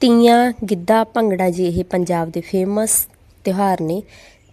ਤੀਆਂ, ਗਿੱਧਾ, ਭੰਗੜਾ ਜੀ ਇਹ ਪੰਜਾਬ ਦੇ ਫੇਮਸ ਤਿਉਹਾਰ ਨੇ।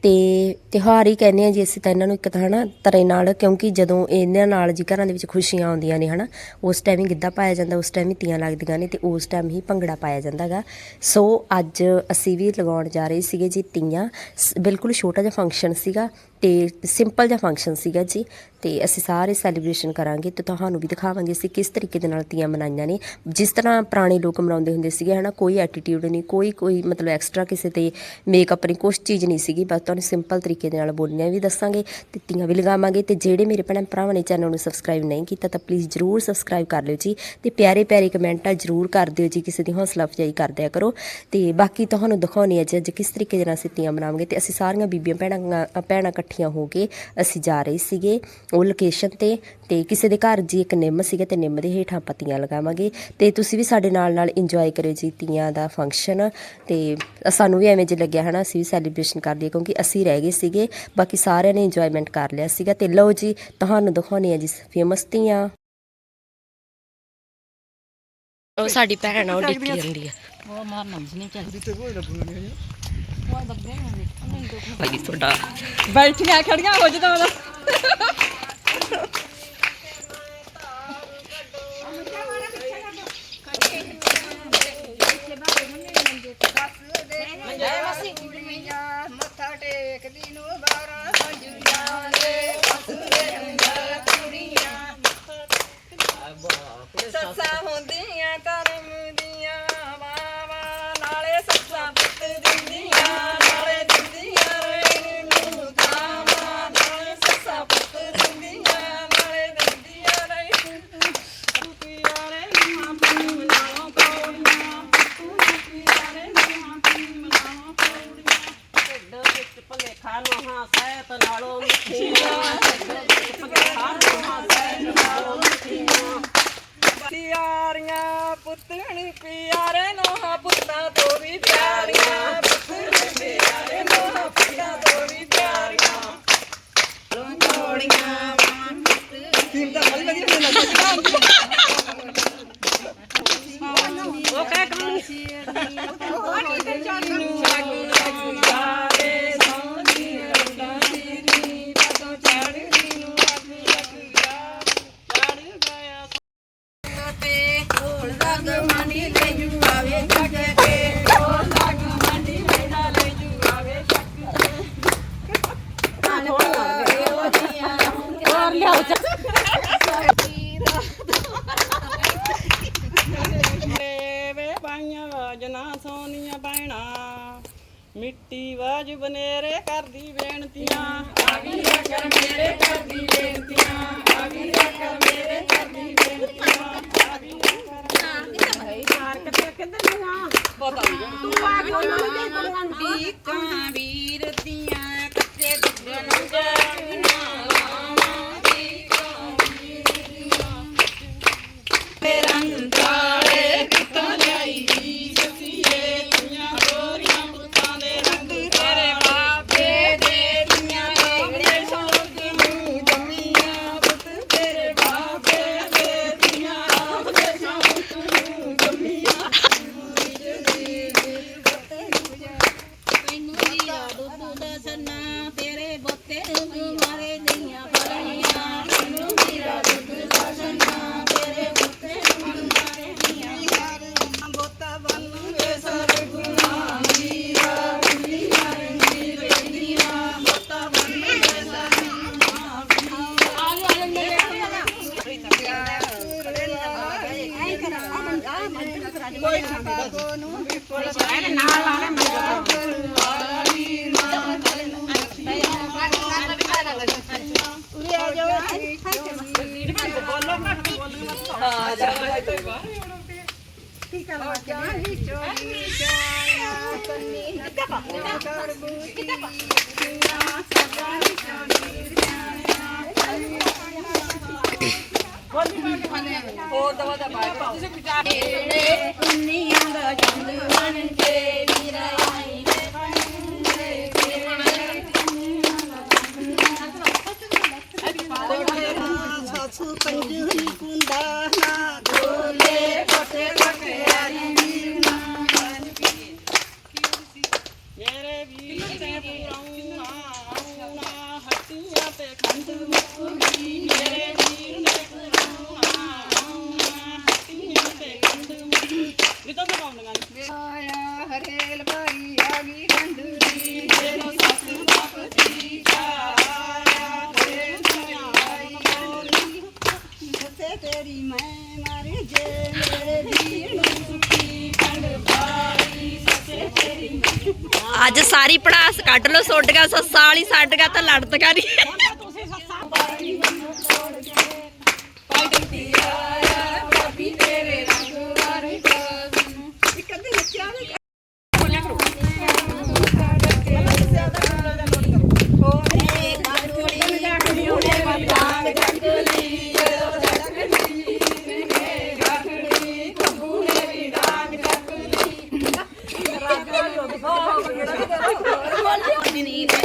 ਤੇ ਤਿਉਹਾਰ ਹੀ ਕਹਿੰਦੇ ਆ ਜੀ ਅਸੀਂ ਤਾਂ ਇਹਨਾਂ ਨੂੰ ਇੱਕ ਤਾਂ ਹਨਾ ਤਰ੍ਹਾਂ ਨਾਲ, ਕਿਉਂਕਿ ਜਦੋਂ ਇਹਨਾਂ ਨਾਲ ਜੀ ਘਰਾਂ ਦੇ ਵਿੱਚ ਖੁਸ਼ੀਆਂ ਆਉਂਦੀਆਂ ਨੇ ਹਨਾ, ਉਸ ਟਾਈਮ ਹੀ ਗਿੱਧਾ ਪਾਇਆ ਜਾਂਦਾ, ਉਸ ਟਾਈਮ ਹੀ ਤੀਆਂ ਲੱਗਦੀਆਂ ਨੇ ਤੇ ਉਸ ਟਾਈਮ ਹੀ ਭੰਗੜਾ ਪਾਇਆ ਜਾਂਦਾਗਾ ਸੋ ਅੱਜ ਅਸੀਂ ਵੀ ਲਗਾਉਣ ਜਾ ਰਹੇ ਸੀਗੇ ਜੀ ਤੀਆਂ। ਸ- ਬਿਲਕੁਲ ਛੋਟਾ ਜਿਹਾ ਫੰਕਸ਼ਨ ਸੀਗਾ ਤੇ ਸਿੰਪਲ ਜਿਹਾ ਫੰਕਸ਼ਨ ਸੀਗਾ ਜੀ, ਤੇ ਅਸੀਂ ਸਾਰੇ ਸੈਲੀਬ੍ਰੇਸ਼ਨ ਕਰਾਂਗੇ ਤੇ ਤੁਹਾਨੂੰ ਵੀ ਦਿਖਾਵਾਂਗੇ ਅਸੀਂ ਕਿਸ ਤਰੀਕੇ ਦੇ ਨਾਲ ਤੀਆਂ ਮਨਾਈਆਂ ਨੇ। ਜਿਸ ਤਰ੍ਹਾਂ ਪੁਰਾਣੇ ਲੋਕ ਮਨਾਉਂਦੇ ਹੁੰਦੇ ਸੀਗੇ, ਹਨਾ, ਕੋਈ ਐਟੀਟਿਊਡ ਨਹੀਂ, ਕੋਈ ਕੋਈ ਮਤਲਬ ਐਕਸਟਰਾ ਕਿਸੇ ਤੇ ਮੇਕਅਪ ਨਹੀਂ, ਕੁਛ ਚੀਜ਼ ਨਹੀਂ ਸੀਗੀ, ਬਸ ਤੁਹਾਨੂੰ ਸਿੰਪਲ ਤਰੀਕੇ ਦੇ ਨਾਲ ਬੋਲੀਆਂ ਵੀ ਦੱਸਾਂਗੇ ਤੇ ਤੀਆਂ ਵੀ ਲਗਾਵਾਂਗੇ ਤੇ ਜਿਹੜੇ ਮੇਰੇ ਭੈਣ ਭਰਾਵਾਂ ਨੇ ਚੈਨਲ ਨੂੰ ਸਬਸਕ੍ਰਾਈਬ ਨਹੀਂ ਕੀਤਾ ਤਾਂ ਪਲੀਜ਼ ਜਰੂਰ ਸਬਸਕ੍ਰਾਈਬ ਕਰ ਲਿਓ ਜੀ ਤੇ ਪਿਆਰੇ ਪਿਆਰੇ ਕਮੈਂਟਾਂ ਜਰੂਰ ਕਰ ਦਿਓ ਜੀ, ਕਿਸੇ ਦੀ ਹੌਸਲਾ ਅਫਜ਼ਾਈ ਕਰਦਿਆ ਕਰੋ ਤੇ ਬਾਕੀ ਤੁਹਾਨੂੰ ਦਿਖਾਉਣੀ ਹੈ ਜੀ ਅੱਜ ਕਿਸ ਤਰੀਕੇ ਦੇ ਨਾਲ ਅਸੀਂ ਤੀਆਂ ਮਨਾਵਾਂਗੇ ਤੇ ਅਸੀਂ ਸਾਰੀਆਂ ਬੀਬੀਆਂ, ਭੈਣਾਂ ਭੈਣਾਂ ਇਕੱਠੀਆਂ ਹੋ ਕੇ ਅਸੀਂ ਜਾ ਰਹੇ ਸੀਗੇ। ਉਹ ਲੋਕੇਸ਼ਨ ਤੇ ਤੇ ਕਿਸੇ ਦੇ ਘਰ ਜੀ ਇੱਕ ਨਿੰਮ ਸੀਗਾ ਤੇ ਨਿੰਮ ਦੇ ਹੇਠਾਂ ਪੱਤੀਆਂ ਲਗਾਵਾਂਗੇ। ਤੇ ਤੁਸੀਂ ਵੀ ਸਾਡੇ ਨਾਲ ਨਾਲ ਇੰਜੋਏ ਕਰਿਓ ਜੀ ਤੀਆਂ ਦਾ ਫੰਕਸ਼ਨ ਤੇ ਸਾਨੂੰ ਵੀ ਐਵੇਂ ਜਿਹਾ ਲੱਗਿਆ ਹਨਾ ਅਸੀਂ ਵੀ ਸੈਲੀਬ੍ਰੇਸ਼ਨ ਕਰ ਲਈਏ ਕਿਉਂਕਿ ਅਸੀਂ ਰਹਿ ਗਏ ਸੀਗੇ ਬਾਕੀ ਸਾਰਿਆਂ ਨੇ ਇੰਜੋਇਮੈਂਟ ਕਰ ਲਿਆ ਸੀਗਾ। ਤੇ ਲਓ ਜੀ ਤੁਹਾਨੂੰ ਦਿਖਾਉਣੀ ਹੈ ਜੀ ਫੇਮਸ ਤੀਆਂ। ਉਹ ਸਾਡੀ ਭੈਣ ਆ ਉਹ ਡਿੱਕੀ ਜਾਂਦੀ ਆ। ਉਹ ਮਾਰਨਾ ਨਹੀਂ ਚੱਲਦੀ ਭਾਈ ਤੁਹਾਡਾ। ਬੈਠੀਆਂ ਖੜੀਆਂ ਹੋ ਜਦੋਂ ਉਹਦਾ ਮੱਥਾ ਟੇਕਦੀ ਨੂੰ ਬਾਰਾਂ ਨਾਲੋਂ ਮਿੱਠੀਆਂ ਨੋਹਾਂ ਸਹਿਤ ਨਾਲੋਂ ਮਿੱਠੀਆਂ ਪਿਆਰੀਆਂ ਪੁੱਤਣੀ ਪਿਆਰੇ ਨੋਹਾਂ ਪੁੱਤਾਂ ਤੋਂ ਵੀ ਪਿਆਰੀਆਂ। ਪੁੱਤਣੀ ਪਿਆਰੇ ਨੋਹਾਂ ਪੁੱਤਾਂ ਤੋਂ ਵੀ ਪਿਆਰੀਆਂ ਲੋੜੀਆਂ ਮਾਨ ਪੁੱਤ ਤਾਂ ਬੜੀ ਵਧੀਆ ਉਹ ਕਹਿ ਕਮਾਂ ਵਾਜਨਾ ਸੋਨੀਆਂ ਬਹਿਣਾ ਮਿੱਟੀ ਵਾਜ ਬਨੇਰੇ ਕਰਦੀ ਬੇਨਤੀਆਂ। ਆ ਵੀ ਮੇਰੇ ਕਰਦੀ ਬੇਨਤੀਆਂ। ਆ ਵੀ ਮੇਰੇ ਕਰਦੀ ਬੇਨਤੀਆਂ। ਆ ਵੀ ਨੂੰ ਵੀਰ ਦੀਆਂ ਕੱਚੇ ਦੁੱਗਣ ਜਾਣਾ ਰੰਗਾਲੇ ਸਾਸੂ ਪੰਜੂਰੀ ਕੁੰਦਾ ਨਾ ਅੱਜ ਸਾਰੀ ਪੜਾਸ ਕੱਢ ਲੋ ਸੋਡੀਆਂ ਸੱਸਾਂ ਵਾਲੀ ਸਾਡੀਆਂ ਤਾਂ ਲੜਦੀਆਂ ਨਹੀਂ। and eat it.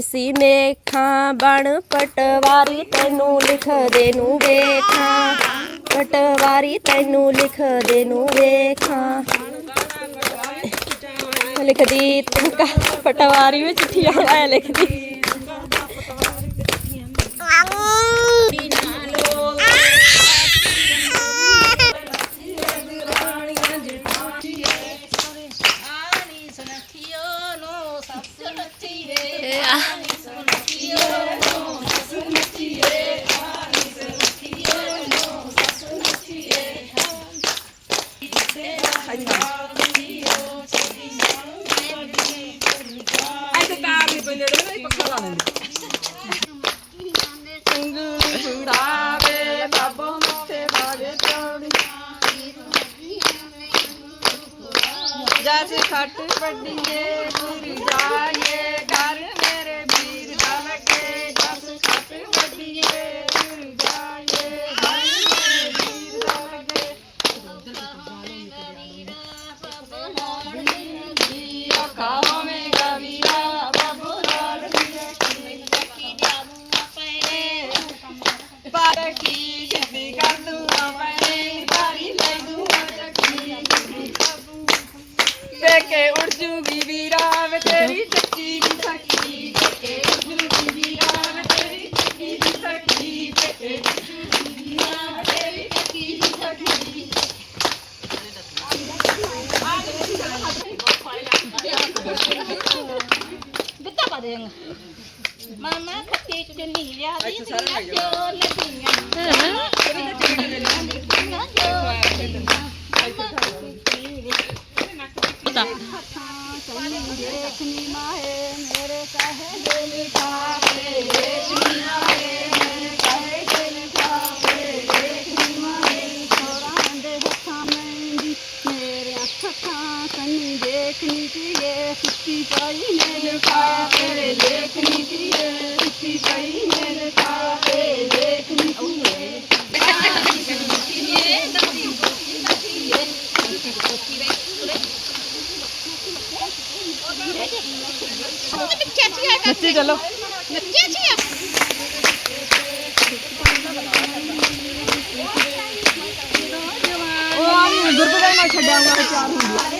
ਸੀ ਮੇਖਾਂ, ਬਣ ਪਟਵਾਰੀ ਤੈਨੂੰ ਲਿਖਦੇ ਨੂੰ ਵੇਖਾਂ। ਪਟਵਾਰੀ ਤੈਨੂੰ ਲਿਖਦੇ ਨੂੰ ਵੇਖਾਂ। ਲਿਖਦੀ ਤੂੰ ਪਟਵਾਰੀ ਵਿੱਚ ਚਿੱਠੀਆਂ ਆਇਆ ਲਿਖਦੀ। ਸੱਚ ਖੱਟ ਵੱਡੀਏ ਤੁਰੀ ਜਾਏ ਘਰ ਮੇਰੇ ਵੀਰ ਦਾ ਲੱਗੇ ਜਸ ਖੱਟ ਵੱਡੀਏ ਤੁਰੀ ਜਾਏ ਘਰ ਮੇਰੇ ਵੀਰ ਦਾ ਲੱਗੇ ਕੀ ਲਿਆ ਦੀ ਤੀਆਂ ਜੋ ਲਤੀਆਂ ਹਾਂ। ਇਹ ਤਾਂ ਚੰਗੀ ਲੱਗਦੀ ਨਾ ਜੋ ਲਤੀਆਂ नच्ची चलो दुर्गा छा हुआ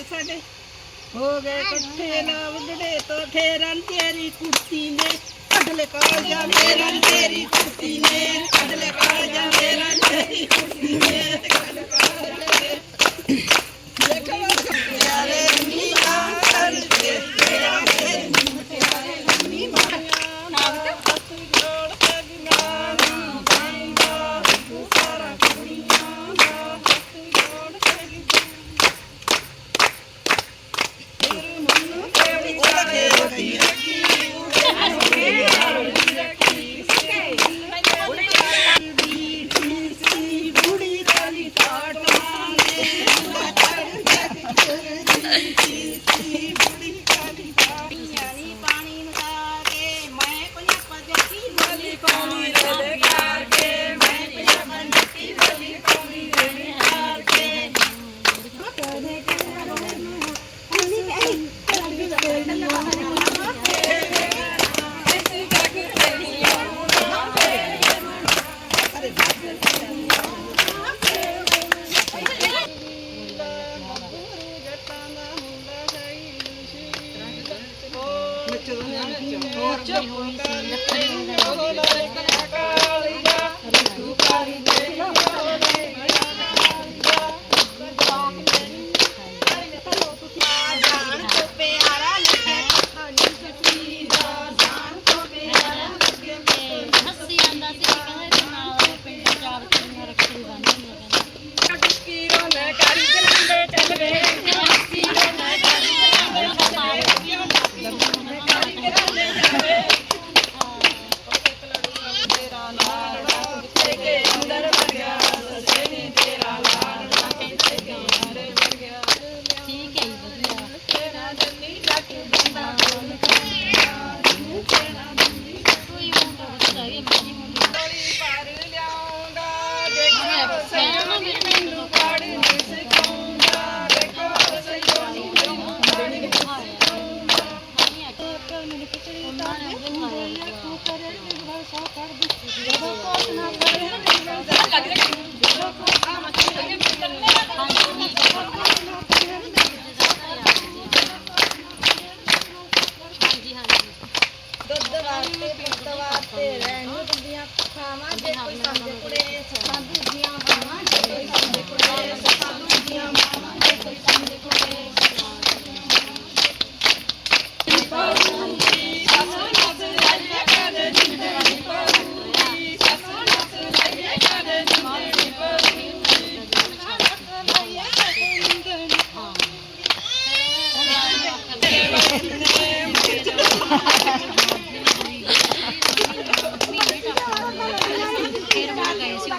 ਗਏ ਸਾਡੇ। ਹੋ ਗਏ ਇਕੱਠੇ ਨਾ ਉਡੜੇ ਤੋਂ ਫੇਰਨ ਤੇਰੀ ਕੁਰਤੀ ਨੇ। ਅਗਲੇ ਕਾਲਜਾ ਮੇਰਾ ਤੇਰੀ ਕੁਰਤੀ ਨੇ। ਅਗਲੇ ਕਾਲਜਾ ਮੇਰਾ ਤੇਰੀ ਕੁਰਤੀ ਨੇ।